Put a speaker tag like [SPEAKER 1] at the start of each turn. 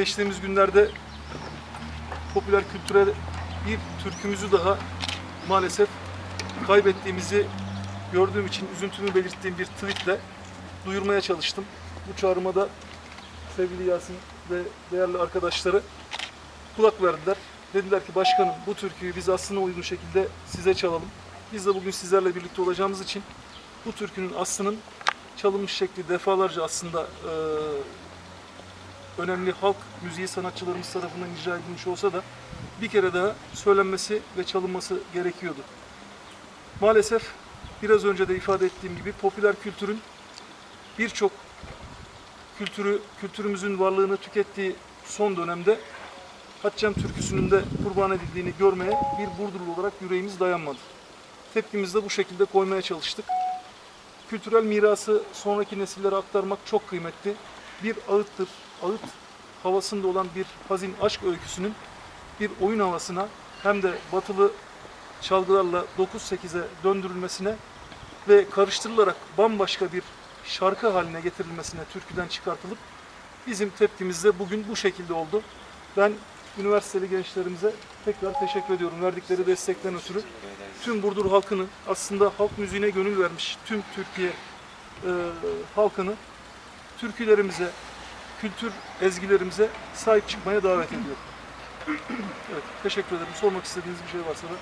[SPEAKER 1] geçtiğimiz günlerde popüler kültüre bir türkümüzü daha maalesef kaybettiğimizi gördüğüm için üzüntümü belirttiğim bir tweetle duyurmaya çalıştım. Bu çağrıma da sevgili Yasin ve değerli arkadaşları kulak verdiler. Dediler ki başkanım bu türküyü biz aslına uygun şekilde size çalalım. Biz de bugün sizlerle birlikte olacağımız için bu türkünün aslının çalınmış şekli defalarca aslında eee, önemli halk müziği sanatçılarımız tarafından icra edilmiş olsa da bir kere daha söylenmesi ve çalınması gerekiyordu. Maalesef biraz önce de ifade ettiğim gibi popüler kültürün birçok kültürü, kültürümüzün varlığını tükettiği son dönemde Hatçem türküsünün de kurban edildiğini görmeye bir Burdurlu olarak yüreğimiz dayanmadı. Tepkimizi de bu şekilde koymaya çalıştık. Kültürel mirası sonraki nesillere aktarmak çok kıymetli. Bir ağıttır, ağıt havasında olan bir hazin aşk öyküsünün bir oyun havasına hem de batılı çalgılarla 9-8'e döndürülmesine ve karıştırılarak bambaşka bir şarkı haline getirilmesine türküden çıkartılıp bizim tepkimiz de bugün bu şekilde oldu. Ben üniversiteli gençlerimize tekrar teşekkür ediyorum verdikleri destekten ötürü. Tüm Burdur halkını aslında halk müziğine gönül vermiş tüm Türkiye e, halkını türkülerimize, kültür ezgilerimize sahip çıkmaya davet ediyorum. Evet, teşekkür ederim. Sormak istediğiniz bir şey varsa da